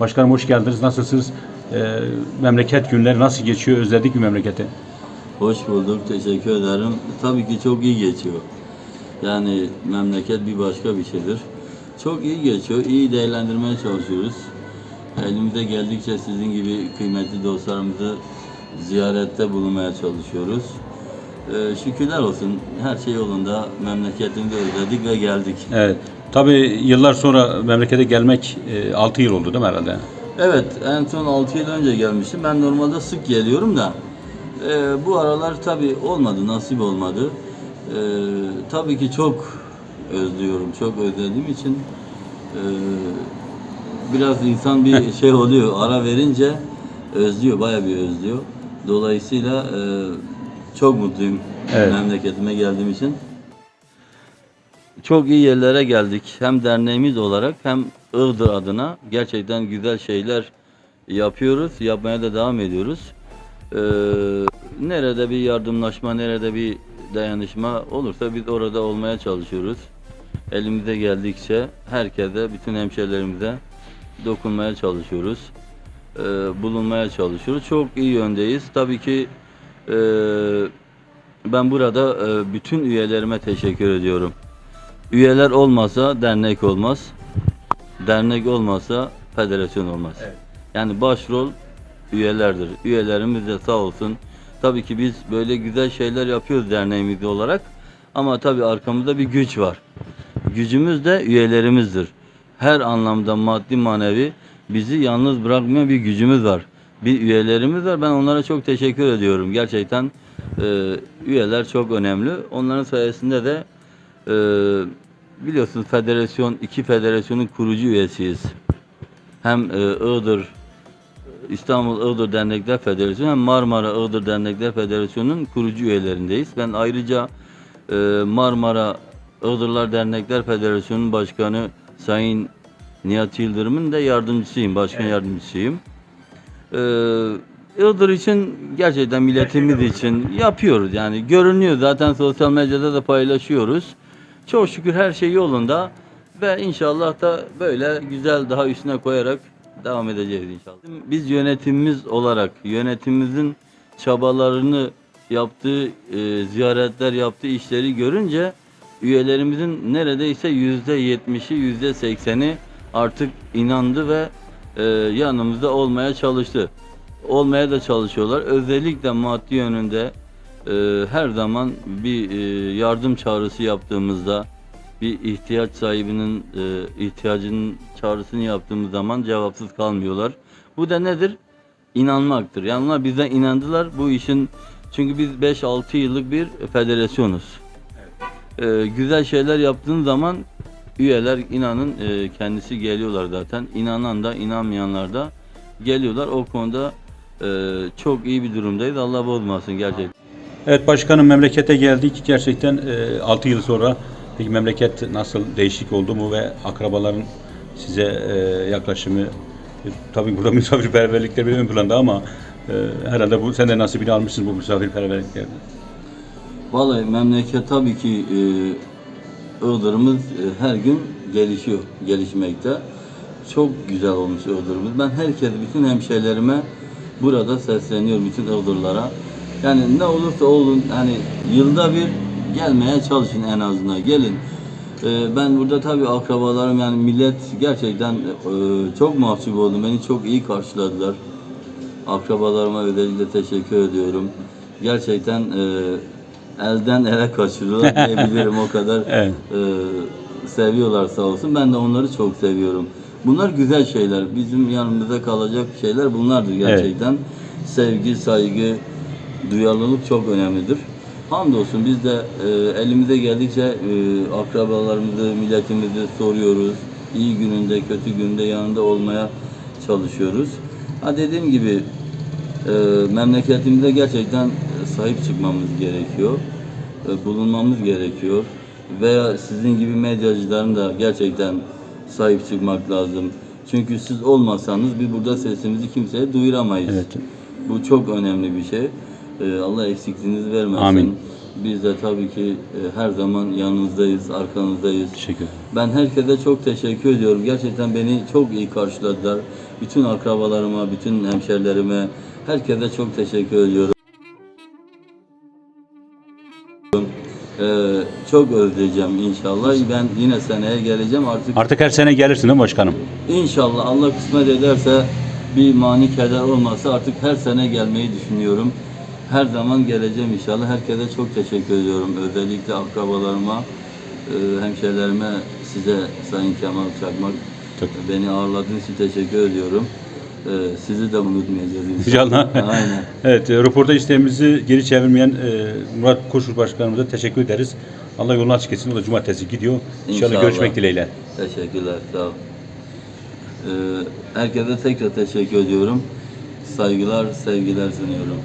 Başkanım hoş geldiniz. Nasılsınız? Ee, memleket günleri nasıl geçiyor? Özledik mi memleketi? Hoş bulduk, teşekkür ederim. Tabii ki çok iyi geçiyor. Yani memleket bir başka bir şeydir. Çok iyi geçiyor, iyi değerlendirmeye çalışıyoruz. Elimize geldikçe sizin gibi kıymetli dostlarımızı ziyarette bulunmaya çalışıyoruz. Ee, şükürler olsun, her şey yolunda. Memleketimizi özledik ve geldik. Evet. Tabii yıllar sonra memlekete gelmek 6 yıl oldu değil mi herhalde? Evet, en son 6 yıl önce gelmiştim. Ben normalde sık geliyorum da e, bu aralar tabii olmadı, nasip olmadı. E, tabii ki çok özlüyorum, çok özlediğim için e, biraz insan bir şey oluyor, ara verince özlüyor, bayağı bir özlüyor. Dolayısıyla e, çok mutluyum Evet. memleketime geldiğim için. Çok iyi yerlere geldik. Hem derneğimiz olarak hem Iğdır adına gerçekten güzel şeyler yapıyoruz. Yapmaya da devam ediyoruz. Ee, nerede bir yardımlaşma, nerede bir dayanışma olursa biz orada olmaya çalışıyoruz. Elimize geldikçe herkese, bütün hemşerilerimize dokunmaya çalışıyoruz. Ee, bulunmaya çalışıyoruz. Çok iyi yöndeyiz. Tabii ki e, ben burada e, bütün üyelerime teşekkür ediyorum. Üyeler olmasa dernek olmaz. Dernek olmasa federasyon olmaz. Evet. Yani başrol üyelerdir. Üyelerimiz de sağ olsun. Tabii ki biz böyle güzel şeyler yapıyoruz derneğimiz olarak. Ama tabii arkamızda bir güç var. Gücümüz de üyelerimizdir. Her anlamda maddi manevi bizi yalnız bırakmayan bir gücümüz var. Bir üyelerimiz var. Ben onlara çok teşekkür ediyorum. Gerçekten e, üyeler çok önemli. Onların sayesinde de e, biliyorsunuz federasyon, iki federasyonun kurucu üyesiyiz. Hem e, Iğdır, İstanbul Iğdır Dernekler Federasyonu hem Marmara Iğdır Dernekler Federasyonu'nun kurucu üyelerindeyiz. Ben ayrıca e, Marmara Iğdırlar Dernekler Federasyonu'nun başkanı Sayın Nihat Yıldırım'ın da yardımcısıyım, başkan yardımcısıyım. Ee, Iğdır için gerçekten milletimiz için yapıyoruz yani görünüyor zaten sosyal medyada da paylaşıyoruz. Çok şükür her şey yolunda ve inşallah da böyle güzel daha üstüne koyarak devam edeceğiz inşallah. Biz yönetimimiz olarak yönetimimizin çabalarını yaptığı e, ziyaretler yaptığı işleri görünce üyelerimizin neredeyse yüzde yetmişi yüzde sekseni artık inandı ve e, yanımızda olmaya çalıştı. Olmaya da çalışıyorlar. Özellikle maddi yönünde e, her zaman bir e, yardım çağrısı yaptığımızda bir ihtiyaç sahibinin e, ihtiyacının çağrısını yaptığımız zaman cevapsız kalmıyorlar. Bu da nedir? İnanmaktır. Yani onlar bize inandılar. Bu işin çünkü biz 5-6 yıllık bir federasyonuz. E, güzel şeyler yaptığın zaman üyeler inanın e, kendisi geliyorlar zaten. İnanan da inanmayanlar da geliyorlar. O konuda e, çok iyi bir durumdayız. Allah bozmasın gerçekten. Evet başkanım memlekete geldik. Gerçekten 6 yıl sonra peki memleket nasıl değişik oldu mu ve akrabaların size e, yaklaşımı e, tabii burada misafirperverlikler bir ön planda ama e, herhalde bu sen de nasibini almışsın bu misafirperverliklerden. Vallahi memleket tabii ki e, Iğdır'ımız e, her gün gelişiyor, gelişmekte. Çok güzel olmuş Iğdır'ımız. Ben herkes, bütün hemşehrilerime burada sesleniyorum, bütün Iğdırlara. Yani ne olursa olun, hani yılda bir gelmeye çalışın en azından, gelin. E, ben burada tabii akrabalarım, yani millet gerçekten e, çok mahcup oldum. Beni çok iyi karşıladılar. Akrabalarıma özellikle teşekkür ediyorum. Gerçekten e, elden ele kaçırıyorlar diyebilirim o kadar Evet. e, seviyorlar sağ olsun. Ben de onları çok seviyorum. Bunlar güzel şeyler. Bizim yanımızda kalacak şeyler bunlardır gerçekten. Sevgi, saygı, duyarlılık çok önemlidir. Hamdolsun biz de e, elimize geldikçe e, akrabalarımızı, milletimizi soruyoruz. İyi gününde, kötü günde yanında olmaya çalışıyoruz. Ha dediğim gibi e, memleketimize gerçekten sahip çıkmamız gerekiyor. E, bulunmamız gerekiyor. Veya sizin gibi medyacıların da gerçekten sahip çıkmak lazım. Çünkü siz olmasanız biz burada sesimizi kimseye duyuramayız. Evet. Bu çok önemli bir şey. E, Allah eksikliğinizi vermesin. Amin. Biz de tabii ki e, her zaman yanınızdayız, arkanızdayız. Teşekkür. Ben herkese çok teşekkür ediyorum. Gerçekten beni çok iyi karşıladılar. Bütün akrabalarıma, bütün hemşerilerime, herkese çok teşekkür ediyorum. Ee, çok özleyeceğim inşallah. Ben yine seneye geleceğim artık. Artık her sene gelirsin değil mi başkanım? İnşallah Allah kısmet ederse bir mani keder olmazsa artık her sene gelmeyi düşünüyorum. Her zaman geleceğim inşallah. Herkese çok teşekkür ediyorum. Özellikle akrabalarıma, e, hemşerilerime, size Sayın Kemal Çakmak Çok- beni ağırladığınız için teşekkür ediyorum. E, Sizi de unutmayacağız İnşallah. Aynen. evet, e, röportaj isteğimizi geri çevirmeyen Murat Koşur Başkanımıza teşekkür ederiz. Allah yolunu açık etsin. O da cumartesi gidiyor. İnşallah, İnşallah. görüşmek dileğiyle. Teşekkürler, sağ ol. Ee, herkese tekrar teşekkür ediyorum. Saygılar, sevgiler sunuyorum.